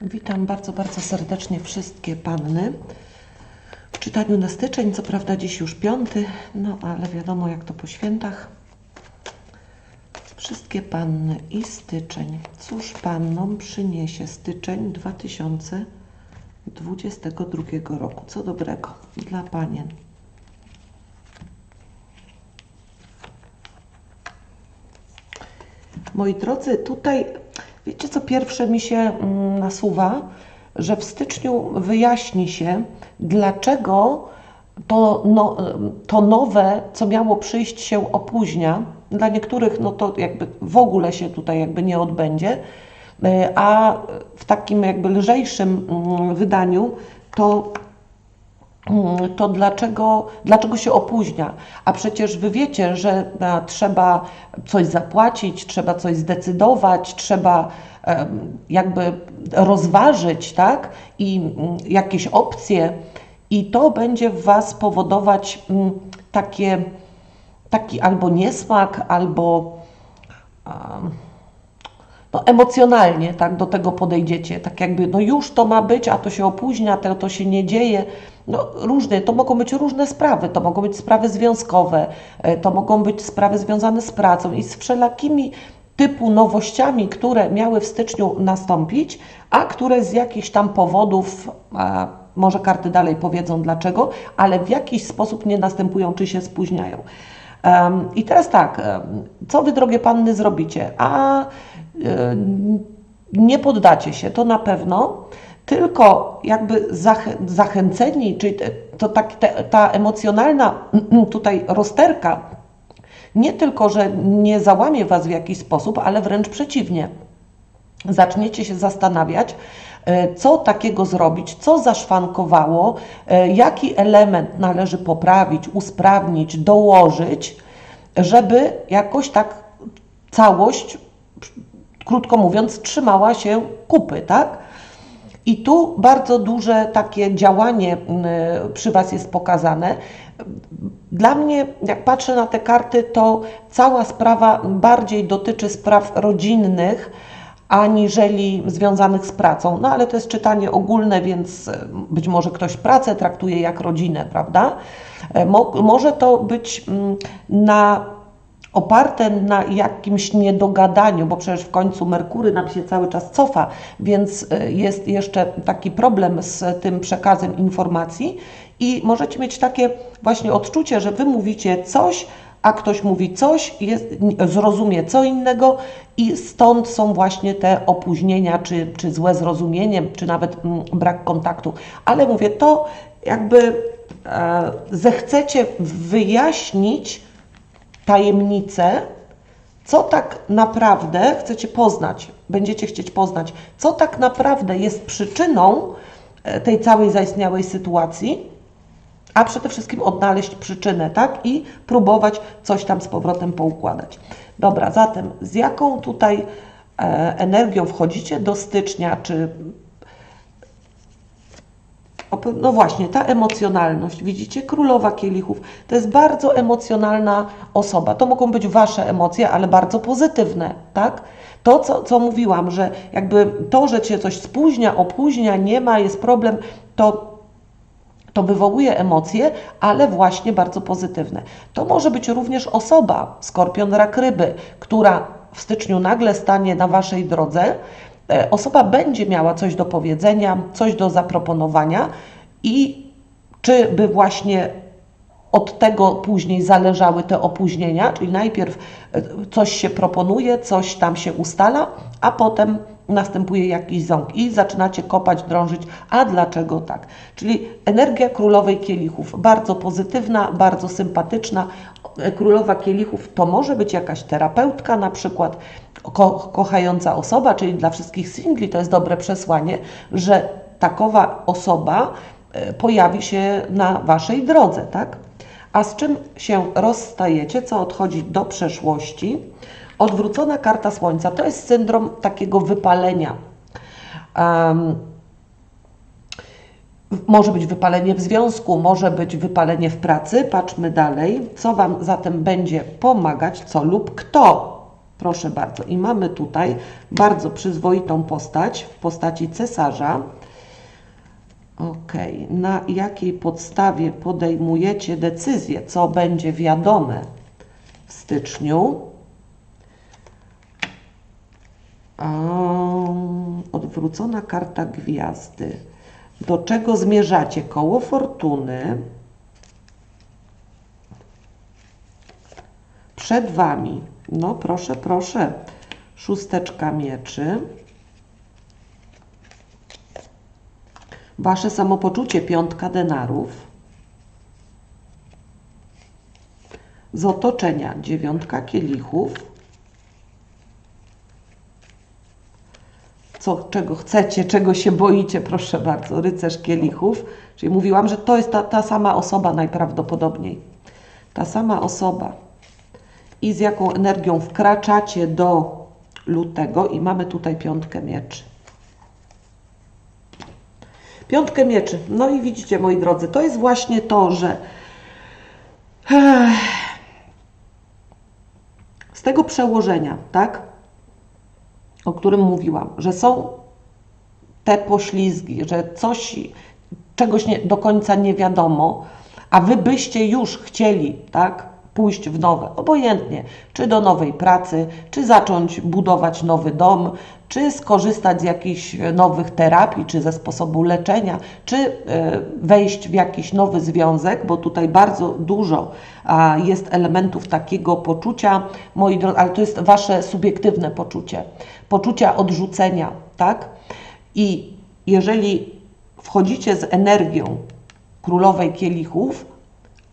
Witam bardzo, bardzo serdecznie wszystkie panny. W czytaniu na styczeń, co prawda dziś już piąty, no ale wiadomo jak to po świętach. Wszystkie panny i styczeń. Cóż pannom przyniesie styczeń 2022 roku? Co dobrego dla panien? Moi drodzy, tutaj wiecie co pierwsze mi się mm, nasuwa, że w styczniu wyjaśni się, dlaczego to, no, to nowe, co miało przyjść, się opóźnia. Dla niektórych no to jakby w ogóle się tutaj jakby nie odbędzie, y, a w takim jakby lżejszym mm, wydaniu to to dlaczego, dlaczego się opóźnia? A przecież wy wiecie, że a, trzeba coś zapłacić, trzeba coś zdecydować, trzeba jakby rozważyć, tak? I mm, jakieś opcje, i to będzie w was powodować mm, takie, taki albo niesmak, albo. em, no, emocjonalnie tak do tego podejdziecie, tak jakby no już to ma być, a to się opóźnia, to, to się nie dzieje. No, różne, to mogą być różne sprawy, to mogą być sprawy związkowe, e, to mogą być sprawy związane z pracą i z wszelakimi typu nowościami, które miały w styczniu nastąpić, a które z jakichś tam powodów, może karty dalej powiedzą dlaczego, ale w jakiś sposób nie następują czy się spóźniają. I teraz tak, co wy, drogie panny, zrobicie? A nie poddacie się, to na pewno, tylko jakby zachę, zachęceni, czyli to tak, te, ta emocjonalna tutaj rozterka, nie tylko, że nie załamie was w jakiś sposób, ale wręcz przeciwnie. Zaczniecie się zastanawiać, e, co takiego zrobić, co zaszwankowało, e, jaki element należy poprawić, usprawnić, dołożyć, żeby jakoś tak całość, krótko mówiąc, trzymała się kupy, tak? I tu bardzo duże takie działanie przy Was jest pokazane. Dla mnie, jak patrzę na te karty, to cała sprawa bardziej dotyczy spraw rodzinnych, aniżeli związanych z pracą. No ale to jest czytanie ogólne, więc y, być może ktoś pracę traktuje jak rodzinę, prawda? E, Mo może to być na oparte na jakimś niedogadaniu, bo przecież w końcu Merkury nam się cały czas cofa, więc y, jest jeszcze taki problem z tym przekazem informacji i możecie mieć takie właśnie odczucie, że wy mówicie coś, a ktoś mówi coś, jest, zrozumie co innego i stąd są właśnie te opóźnienia, czy, czy złe zrozumienie, czy nawet mm, brak kontaktu. Ale mówię, to jakby e, zechcecie wyjaśnić, tajemnicę, co tak naprawdę chcecie poznać, będziecie chcieć poznać, co tak naprawdę jest przyczyną e, tej całej zaistniałej sytuacji, a przede wszystkim odnaleźć przyczynę, tak? I próbować coś tam z powrotem poukładać. Dobra, zatem z jaką tutaj e, energią wchodzicie do stycznia, czy No właśnie, ta emocjonalność, widzicie, królowa kielichów, to jest bardzo emocjonalna osoba. To mogą być wasze emocje, ale bardzo pozytywne, tak? To, co, co mówiłam, że jakby to, że cię coś spóźnia, opóźnia, nie ma, jest problem, to to wywołuje emocje, ale właśnie bardzo pozytywne. To może być również osoba, skorpion, rak, ryby, która w styczniu nagle stanie na waszej drodze. E, Osoba będzie miała coś do powiedzenia, coś do zaproponowania i czy by właśnie od tego później zależały te opóźnienia, czyli najpierw e, coś się proponuje, coś tam się ustala, a potem następuje jakiś ząg i zaczynacie kopać, drążyć, a dlaczego tak? Czyli energia królowej kielichów, bardzo pozytywna, bardzo sympatyczna. E, Królowa kielichów to może być jakaś terapeutka na przykład, ko kochająca osoba, czyli dla wszystkich singli to jest dobre przesłanie, że takowa osoba e, pojawi się na waszej drodze, tak? A z czym się rozstajecie, co odchodzi do przeszłości? Odwrócona karta Słońca to jest syndrom takiego wypalenia. Em, może być wypalenie w związku, może być wypalenie w pracy. Patrzmy dalej, co Wam zatem będzie pomagać, co lub kto Proszę bardzo. I mamy tutaj bardzo przyzwoitą postać w postaci cesarza. Ok, na jakiej podstawie podejmujecie decyzję, co będzie wiadome w styczniu? Um, odwrócona karta gwiazdy. Do czego zmierzacie? Koło fortuny. Przed Wami. No proszę, proszę. Szósteczka mieczy. Wasze samopoczucie, piątka denarów. Z otoczenia, dziewiątka kielichów. Co, czego chcecie, czego się boicie, proszę bardzo, rycerz kielichów. Czyli mówiłam, że to jest ta, ta sama osoba najprawdopodobniej. Ta sama osoba. I z jaką energią wkraczacie do lutego i mamy tutaj piątkę mieczy. Piątkę mieczy. No i widzicie, moi drodzy, to jest właśnie to, że z tego przełożenia, tak, o którym mówiłam, że są te poślizgi, że coś, czegoś nie, do końca nie wiadomo, a wy byście już chcieli, tak, pójść w nowe, obojętnie, czy do nowej pracy, czy zacząć budować nowy dom, czy skorzystać z jakichś nowych terapii, czy ze sposobu leczenia, czy e, wejść w jakiś nowy związek, bo tutaj bardzo dużo jest elementów takiego poczucia, moi drodzy, ale to jest wasze subiektywne poczucie, poczucia odrzucenia, tak? I jeżeli wchodzicie z energią królowej kielichów,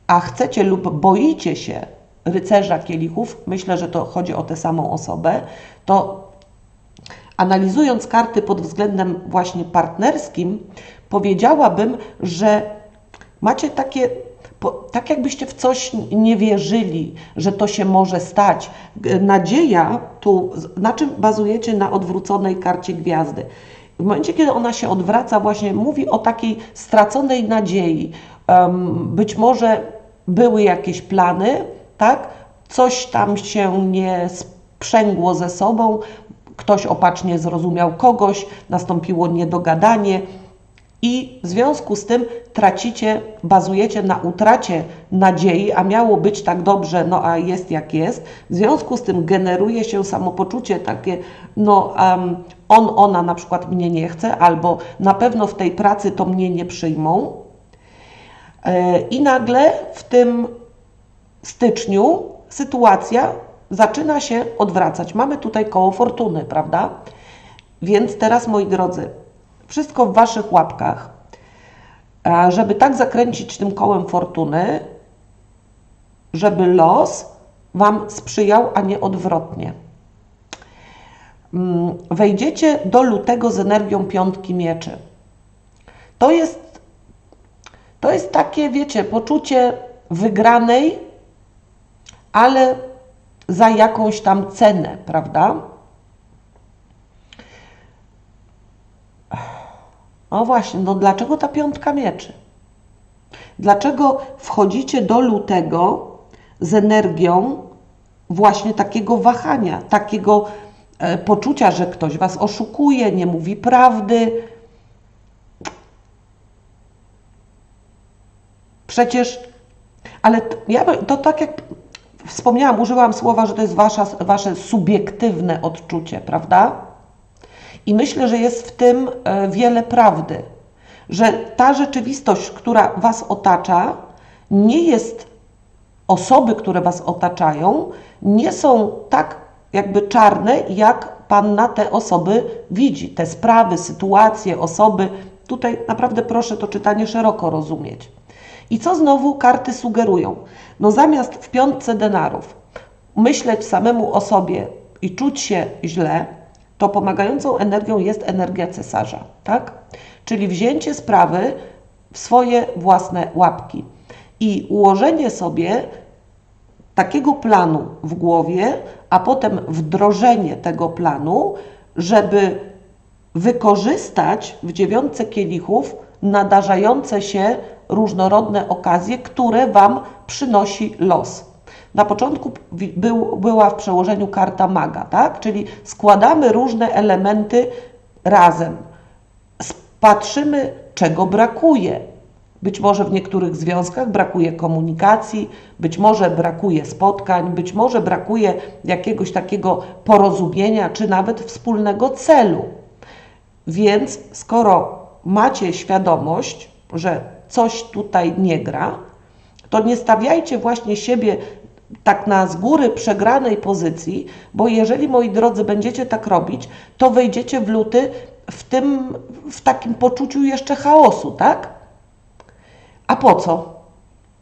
a chcecie lub boicie się rycerza kielichów, myślę, że to chodzi o tę samą osobę, to analizując karty pod względem właśnie partnerskim, powiedziałabym, że macie takie, tak jakbyście w coś nie wierzyli, że to się może stać. Nadzieja tu, na czym bazujecie na odwróconej karcie gwiazdy? W momencie, kiedy ona się odwraca, właśnie mówi o takiej straconej nadziei. Być może były jakieś plany, tak? Coś tam się nie sprzęgło ze sobą, ktoś opacznie zrozumiał kogoś, nastąpiło niedogadanie i w związku z tym tracicie, bazujecie na utracie nadziei, a miało być tak dobrze, no a jest jak jest. W związku z tym generuje się samopoczucie takie, no um, on, ona na przykład mnie nie chce, albo na pewno w tej pracy to mnie nie przyjmą. I nagle w tym styczniu sytuacja zaczyna się odwracać. Mamy tutaj koło fortuny, prawda? Więc teraz, moi drodzy, wszystko w Waszych łapkach, żeby tak zakręcić tym kołem fortuny, żeby los Wam sprzyjał, a nie odwrotnie. Mm, wejdziecie do lutego z energią piątki mieczy. To jest, to jest takie, wiecie, poczucie wygranej, ale za jakąś tam cenę, prawda? No właśnie, no dlaczego ta piątka mieczy? Dlaczego wchodzicie do lutego z energią właśnie takiego wahania, takiego e, poczucia, że ktoś was oszukuje, nie mówi prawdy? Przecież, ale to, ja, to tak jak wspomniałam, użyłam słowa, że to jest wasza, wasze subiektywne odczucie, prawda? I myślę, że jest w tym e, wiele prawdy, że ta rzeczywistość, która was otacza, nie jest osoby, które was otaczają, nie są tak jakby czarne, jak Pan na te osoby widzi, te sprawy, sytuacje, osoby. Tutaj naprawdę proszę to czytanie szeroko rozumieć. I co znowu karty sugerują? No zamiast w piątce denarów myśleć samemu o sobie i czuć się źle, to pomagającą energią jest energia cesarza, tak? Czyli wzięcie sprawy w swoje własne łapki i ułożenie sobie takiego planu w głowie, a potem wdrożenie tego planu, żeby wykorzystać w dziewiątce kielichów nadarzające się różnorodne okazje, które Wam przynosi los. Na początku był, była w przełożeniu karta maga, tak? Czyli składamy różne elementy razem. Patrzymy, czego brakuje. Być może w niektórych związkach brakuje komunikacji, być może brakuje spotkań, być może brakuje jakiegoś takiego porozumienia, czy nawet wspólnego celu. Więc skoro macie świadomość, że coś tutaj nie gra, to nie stawiajcie właśnie siebie tak na z góry przegranej pozycji, bo jeżeli, moi drodzy, będziecie tak robić, to wejdziecie w luty w tym, w takim poczuciu jeszcze chaosu, tak? A po co?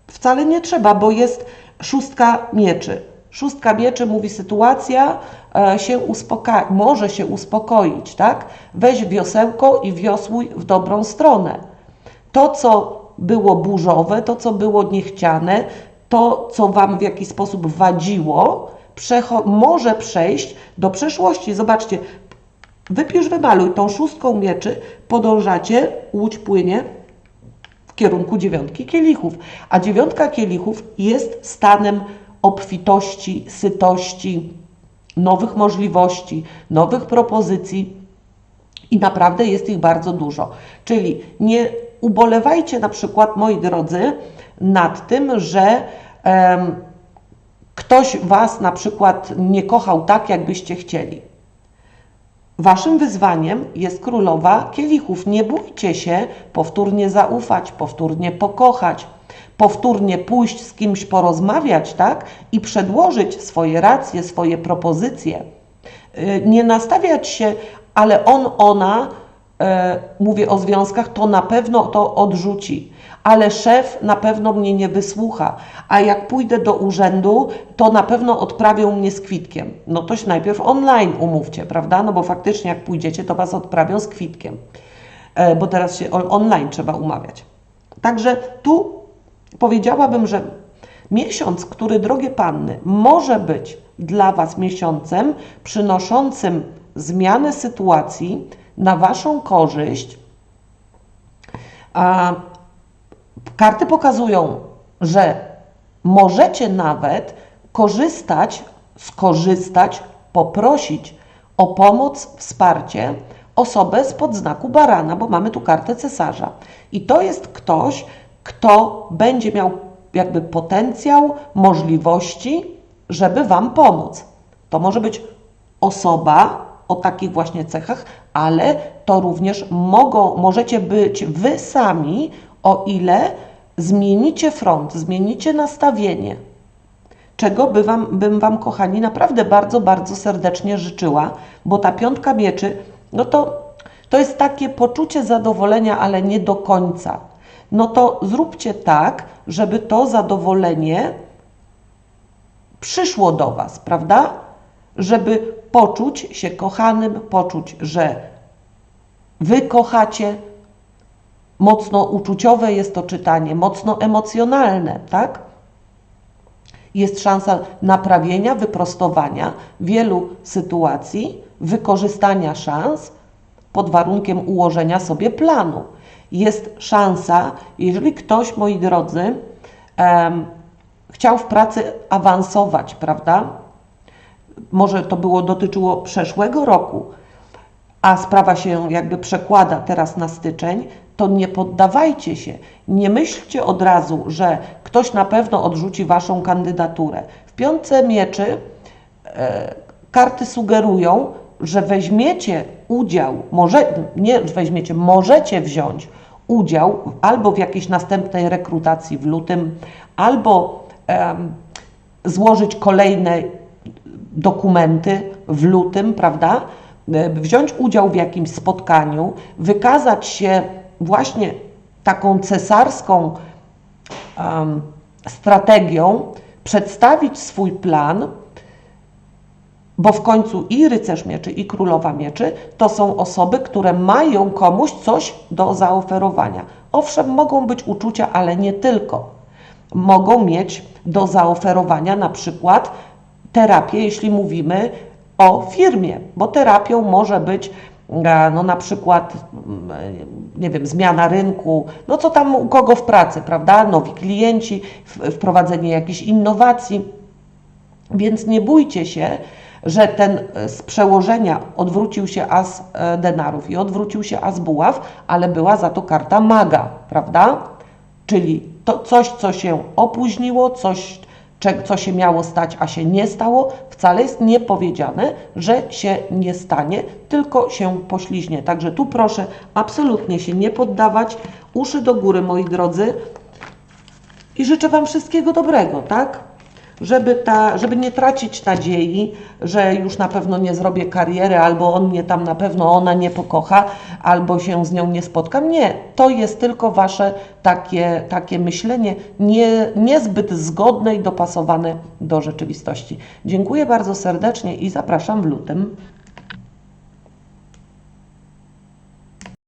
Wcale nie trzeba, bo jest szóstka mieczy. Szóstka mieczy mówi sytuacja e, się uspoka- może się uspokoić, tak? Weź wiosełko i wiosłuj w dobrą stronę. To, co było burzowe, to, co było niechciane, to, co Wam w jakiś sposób wadziło, może przejść do przeszłości. Zobaczcie, wypisz, wymaluj tą szóstką mieczy, podążacie, łódź płynie w kierunku dziewiątki kielichów. A dziewiątka kielichów jest stanem obfitości, sytości, nowych możliwości, nowych propozycji i naprawdę jest ich bardzo dużo. Czyli nie ubolewajcie na przykład, moi drodzy, nad tym, że em, ktoś Was na przykład nie kochał tak, jakbyście chcieli. Waszym wyzwaniem jest królowa kielichów. Nie bójcie się powtórnie zaufać, powtórnie pokochać, powtórnie pójść z kimś porozmawiać, tak? I przedłożyć swoje racje, swoje propozycje. Y, Nie nastawiać się, ale on, ona, mówię o związkach, to na pewno to odrzuci. Ale szef na pewno mnie nie wysłucha, a jak pójdę do urzędu, to na pewno odprawią mnie z kwitkiem. No to się najpierw online umówcie, prawda? No bo faktycznie jak pójdziecie, to was odprawią z kwitkiem, e, bo teraz się on- online trzeba umawiać. Także tu powiedziałabym, że miesiąc, który, drogie panny, może być dla Was miesiącem przynoszącym zmianę sytuacji na Waszą korzyść, a karty pokazują, że możecie nawet korzystać, skorzystać, poprosić o pomoc, wsparcie osobę spod znaku barana, bo mamy tu kartę cesarza. I to jest ktoś, kto będzie miał jakby potencjał, możliwości, żeby Wam pomóc. To może być osoba o takich właśnie cechach, ale to również mogą, możecie być Wy sami, o ile zmienicie front, zmienicie nastawienie czego by wam, bym Wam, kochani, naprawdę bardzo, bardzo serdecznie życzyła, bo ta piątka mieczy, no to, to jest takie poczucie zadowolenia, ale nie do końca. No to zróbcie tak, żeby to zadowolenie przyszło do Was, prawda? Żeby poczuć się kochanym, poczuć, że Wy kochacie. Mocno uczuciowe jest to czytanie, mocno emocjonalne, tak? jest szansa naprawienia, wyprostowania wielu sytuacji, wykorzystania szans pod warunkiem ułożenia sobie planu. Jest szansa, jeżeli ktoś, moi drodzy, chciał w pracy awansować, prawda? Może to było dotyczyło przeszłego roku, a sprawa się jakby przekłada teraz na styczeń, to nie poddawajcie się. Nie myślcie od razu, że ktoś na pewno odrzuci waszą kandydaturę. W piątce mieczy e, karty sugerują, że weźmiecie udział, może, nie weźmiecie, możecie wziąć udział albo w jakiejś następnej rekrutacji w lutym, albo em, złożyć kolejne dokumenty w lutym, prawda? E, Wziąć udział w jakimś spotkaniu, wykazać się właśnie taką cesarską em, strategią, przedstawić swój plan, bo w końcu i rycerz mieczy, i królowa mieczy to są osoby, które mają komuś coś do zaoferowania. Owszem, mogą być uczucia, ale nie tylko. Mogą mieć do zaoferowania na przykład terapię, jeśli mówimy o firmie, bo terapią może być e, no na przykład, mm, nie wiem, zmiana rynku, no co tam u kogo w pracy, prawda? Nowi klienci, wprowadzenie jakichś innowacji. Więc nie bójcie się, że ten e, z przełożenia odwrócił się as e, denarów i odwrócił się as buław, ale była za to karta maga, prawda? Czyli to coś, co się opóźniło, coś, co się miało stać, a się nie stało, wcale jest niepowiedziane, że się nie stanie, tylko się pośliźnie. Także tu proszę absolutnie się nie poddawać. Uszy do góry, moi drodzy. I życzę Wam wszystkiego dobrego, tak? Żeby, ta, żeby nie tracić nadziei, że już na pewno nie zrobię kariery, albo on mnie tam na pewno, ona nie pokocha, albo się z nią nie spotkam. Nie, to jest tylko Wasze takie, takie myślenie nie, niezbyt zgodne i dopasowane do rzeczywistości. Dziękuję bardzo serdecznie i zapraszam w lutym.